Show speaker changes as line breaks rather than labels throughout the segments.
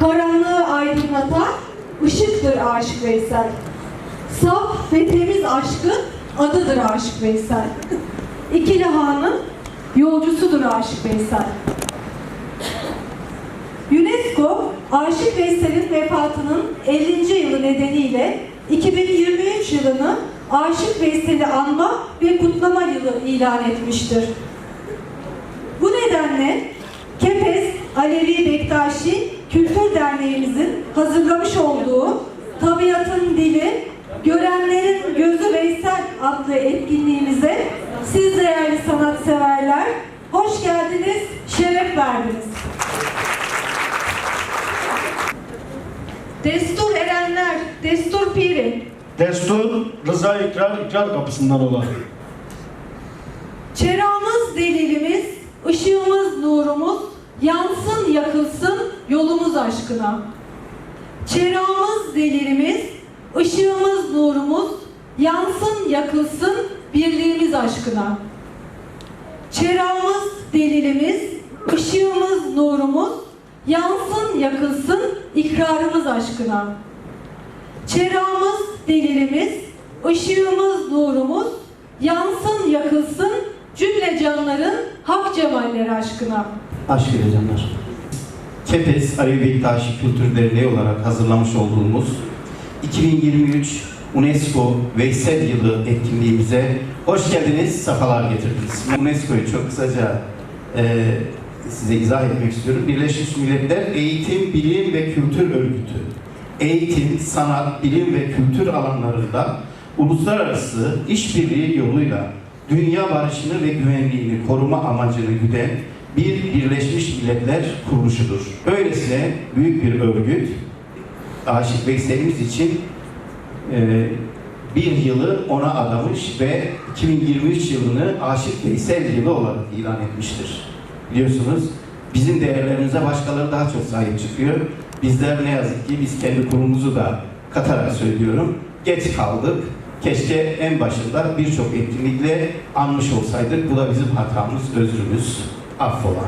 Karanlığı aydınlatan ışıktır Aşık Veysel. Saf ve temiz aşkın adıdır Aşık Veysel. İkili Han'ın yolcusudur Aşık Veysel. UNESCO, Aşık Veysel'in vefatının 50. yılı nedeniyle 2023 yılını Aşık Veysel'i anma ve kutlama yılı ilan etmiştir. Bu nedenle Kepez Alevi Bektaşi Kültür Derneğimizin hazırlamış olduğu Tabiatın Dili, Görenlerin Gözü Veysel adlı etkinliğimize siz değerli sanatseverler hoş geldiniz, şeref verdiniz. Destur erenler, destur piri,
Destur, rıza ikrar, ikrar kapısından olan.
Çerağımız delilimiz, ışığımız nurumuz, yansın yakılsın yolumuz aşkına. Çerağımız delilimiz, ışığımız nurumuz, yansın yakılsın birliğimiz aşkına. Çerağımız delilimiz, ışığımız nurumuz, yansın yakılsın ikrarımız aşkına. Çerağımız delilimiz, ışığımız nurumuz, yansın yakılsın cümle canların hak cemalleri aşkına.
Aşk ile canlar. Kepez Alevi Bektaşi Kültür Derneği olarak hazırlamış olduğumuz 2023 UNESCO Veysel Yılı etkinliğimize hoş geldiniz, sefalar getirdiniz. UNESCO'yu çok kısaca e, size izah etmek istiyorum. Birleşmiş Milletler Eğitim, Bilim ve Kültür Örgütü. Eğitim, sanat, bilim ve kültür alanlarında uluslararası işbirliği yoluyla dünya barışını ve güvenliğini koruma amacını güden bir Birleşmiş Milletler kuruluşudur. Böylesine büyük bir örgüt Aşık Veysel'imiz için e, bir yılı ona adamış ve 2023 yılını Aşık Veysel yılı olarak ilan etmiştir. Biliyorsunuz bizim değerlerimize başkaları daha çok sahip çıkıyor. Bizler ne yazık ki biz kendi kurumumuzu da katarak söylüyorum. Geç kaldık. Keşke en başında birçok etkinlikle anmış olsaydık. Bu da bizim hatamız, özrümüz, affola.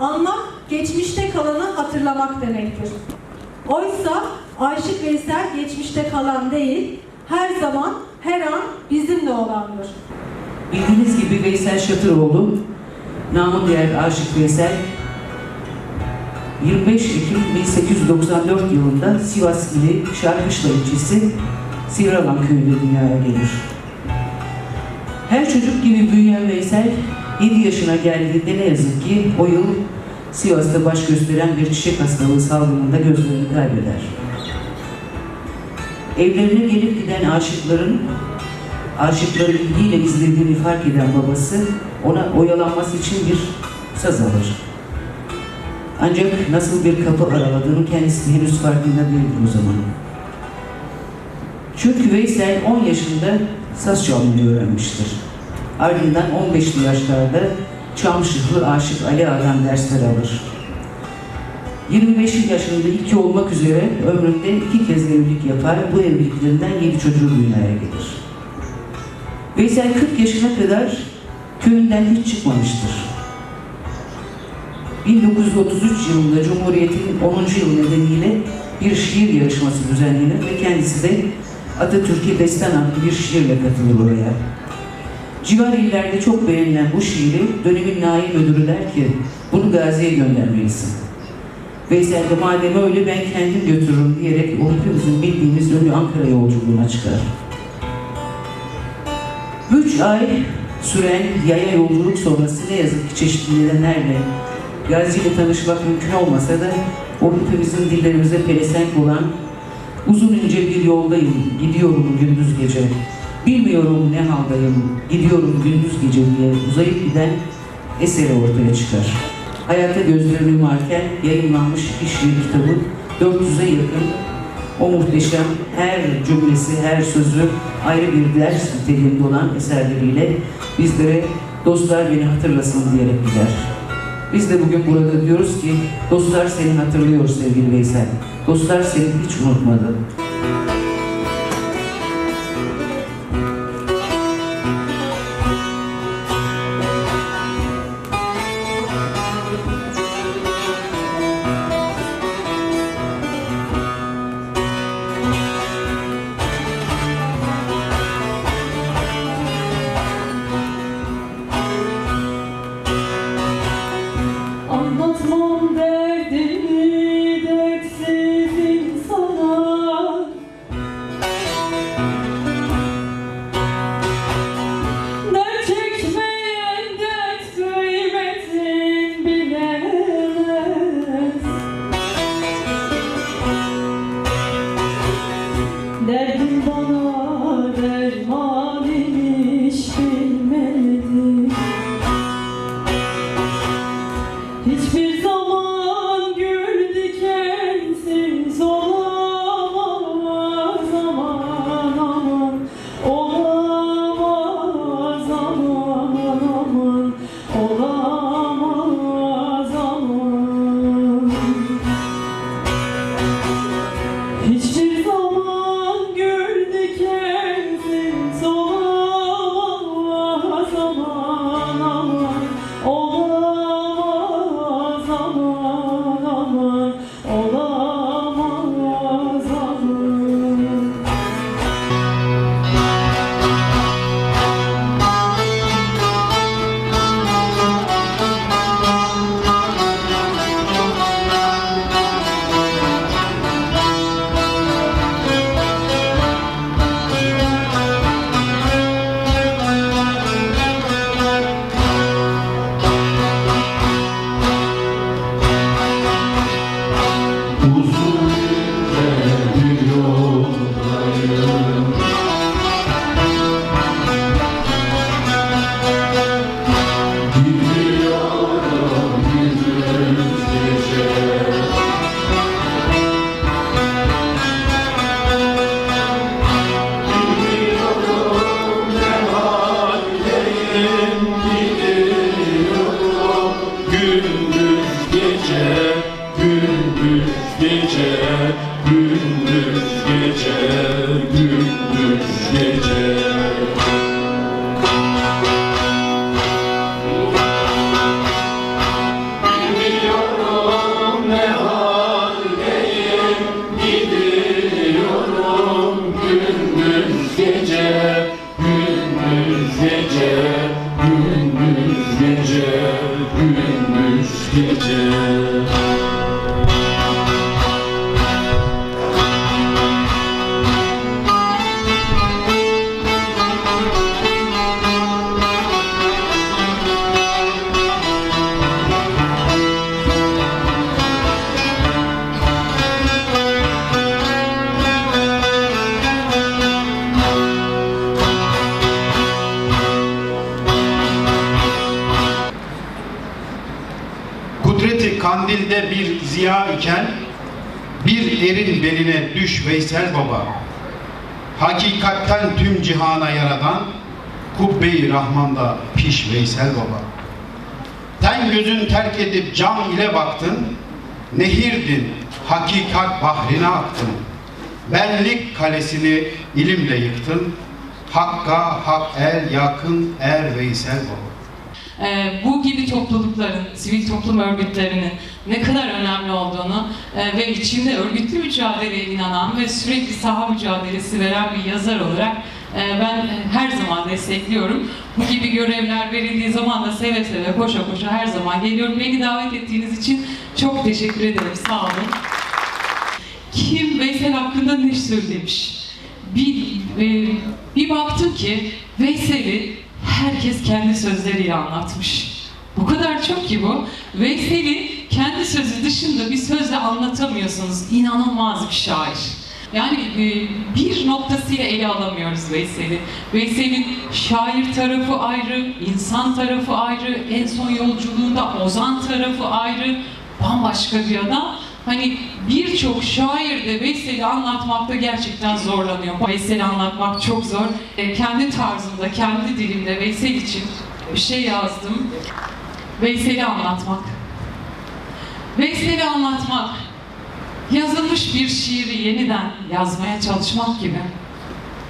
Anmak, geçmişte kalanı hatırlamak demektir. Oysa Aşık Veysel geçmişte kalan değil, her zaman, her an bizimle olandır.
Bildiğiniz gibi Veysel Şatıroğlu, namı diğer Aşık Veysel, 25 Ekim 1894 yılında Sivas ili Şarkışla ilçesi Sivralan köyünde dünyaya gelir. Her çocuk gibi büyüyen Veysel 7 yaşına geldiğinde ne yazık ki o yıl Sivas'ta baş gösteren bir çiçek hastalığı salgınında gözlerini kaybeder. Evlerine gelip giden aşıkların aşıkları ilgiyle izlediğini fark eden babası ona oyalanması için bir saz alır. Ancak nasıl bir kapı araladığını kendisi henüz farkında değildir o zaman. Çünkü Veysel 10 yaşında saz çalmayı öğrenmiştir. Ardından 15'li yaşlarda Çamşıhlı Aşık Ali Ağa'dan dersler alır. 25 yaşında iki olmak üzere ömründe iki kez evlilik yapar. Bu evliliklerinden yedi çocuğu dünyaya gelir. Veysel 40 yaşına kadar köyünden hiç çıkmamıştır. 1933 yılında Cumhuriyet'in 10. yıl nedeniyle bir şiir yarışması düzenlenir ve kendisi de Atatürk'e destan adlı bir şiirle katılır oraya. Civar illerde çok beğenilen bu şiiri dönemin naim müdürü der ki bunu Gazi'ye göndermelisin. Veysel de madem öyle ben kendim götürürüm diyerek o hepimizin bildiğimiz ünlü Ankara yolculuğuna çıkar. Üç ay süren yaya yolculuk sonrası ne yazık ki çeşitli nedenlerle Gazi ile tanışmak mümkün olmasa da o hepimizin dillerimize pelesenk olan uzun ince bir yoldayım, gidiyorum gündüz gece. Bilmiyorum ne haldayım, gidiyorum gündüz gece diye uzayıp giden eseri ortaya çıkar. Hayata gözlerini yumarken yayınlanmış şiir kitabı 400'e yakın o muhteşem her cümlesi, her sözü ayrı bir ders niteliğinde olan eserleriyle bizlere dostlar beni hatırlasın diyerek gider. Biz de bugün burada diyoruz ki dostlar seni hatırlıyor sevgili Veysel. Dostlar seni hiç unutmadı.
Ziya iken bir erin beline düş Veysel Baba. Hakikatten tüm cihana yaradan Kubbe-i Rahman'da piş Veysel Baba. Ten gözün terk edip cam ile baktın, nehirdin, hakikat bahrine aktın. Benlik kalesini ilimle yıktın, Hakka hak el yakın er Veysel Baba.
Ee, bu gibi toplulukların, sivil toplum örgütlerinin ne kadar önemli olduğunu e, ve içinde örgütlü mücadeleye inanan ve sürekli saha mücadelesi veren bir yazar olarak e, ben her zaman destekliyorum. Bu gibi görevler verildiği zaman da seve seve, koşa koşa her zaman geliyorum. Beni davet ettiğiniz için çok teşekkür ederim. Sağ olun. Kim Veysel hakkında ne söylemiş? Bir, e, bir baktım ki Veysel'i herkes kendi sözleriyle anlatmış. Bu kadar çok ki bu. Veysel'i kendi sözü dışında bir sözle anlatamıyorsunuz. İnanılmaz bir şair. Yani e, bir noktasıyla ele alamıyoruz Veysel'i. Veysel'in şair tarafı ayrı, insan tarafı ayrı, en son yolculuğunda ozan tarafı ayrı, bambaşka bir adam. Hani birçok şair de Veysel'i anlatmakta gerçekten zorlanıyor. Veysel'i anlatmak çok zor. E, kendi tarzımda, kendi dilimde Veysel için bir şey yazdım. Veysel'i anlatmak. Veysel'i anlatmak. Yazılmış bir şiiri yeniden yazmaya çalışmak gibi.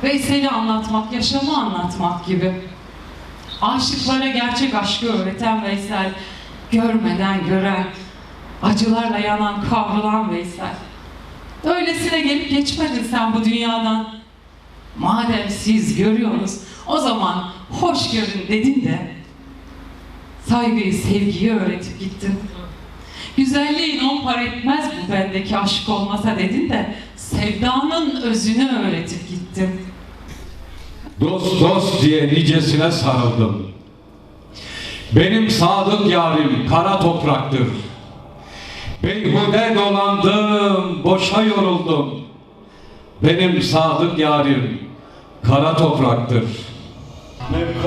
Veysel'i anlatmak, yaşamı anlatmak gibi. Aşıklara gerçek aşkı öğreten Veysel, görmeden gören, acılarla yanan, kavrulan Veysel. Öylesine gelip geçmedin sen bu dünyadan. Madem siz görüyorsunuz, o zaman hoş görün dedin de saygıyı, sevgiyi öğretip gittin. Güzelliğin on par etmez bu bendeki aşk olmasa dedin de sevdanın özünü öğretip gittin.
Dost dost diye nicesine sarıldım. Benim sadık yarim kara topraktır. Beyhude dolandım, boşa yoruldum. Benim sadık yarim kara topraktır.
Ne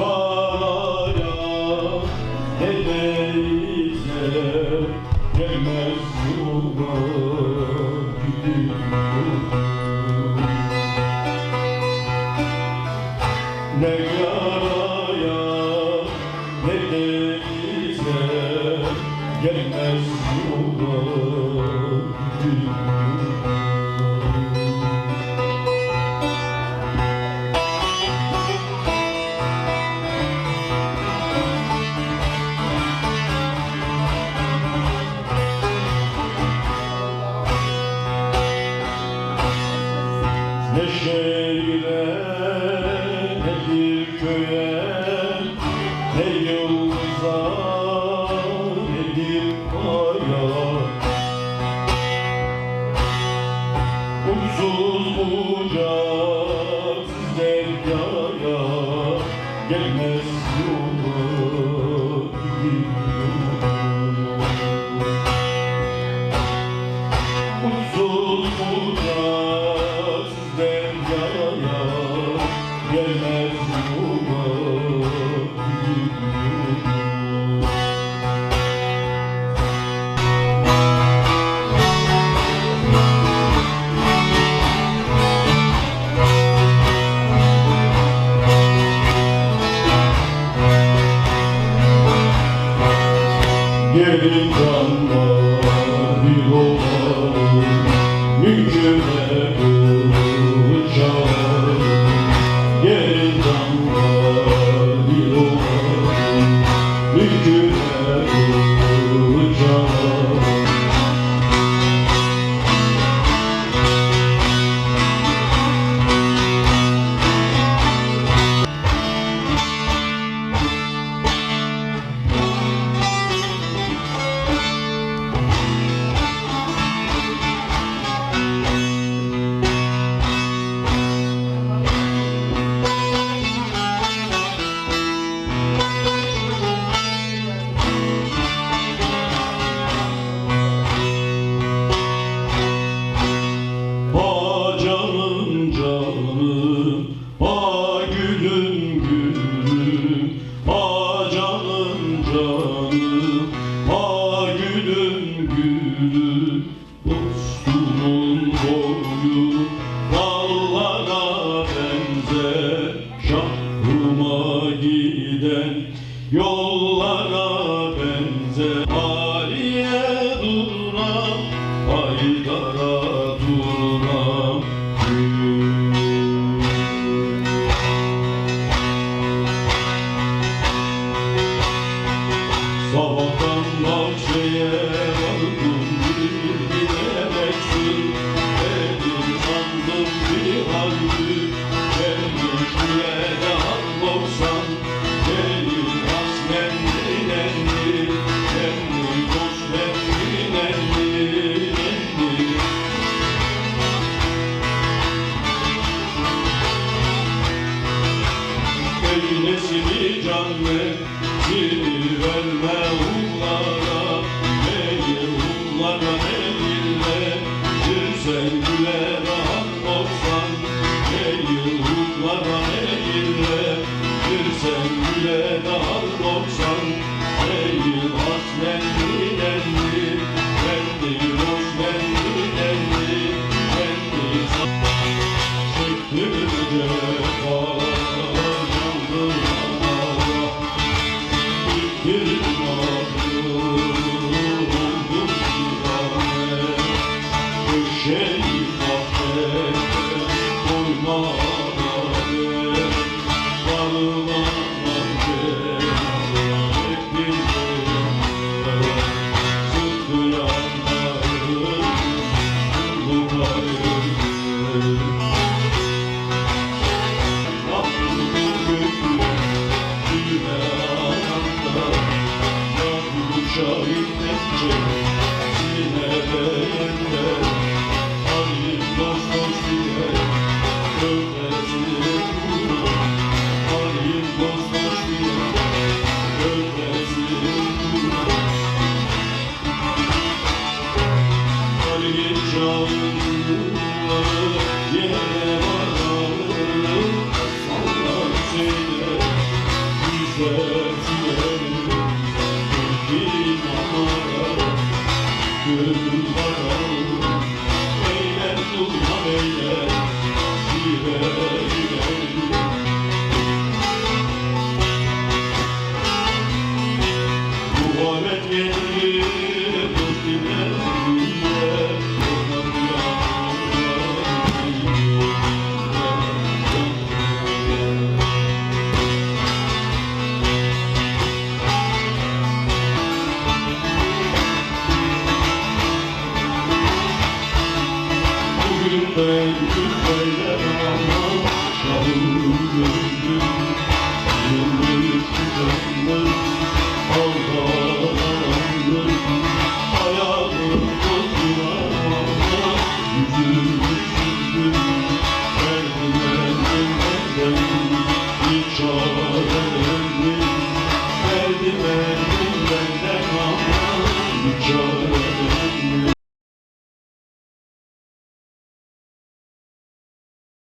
Living in God. Bugün de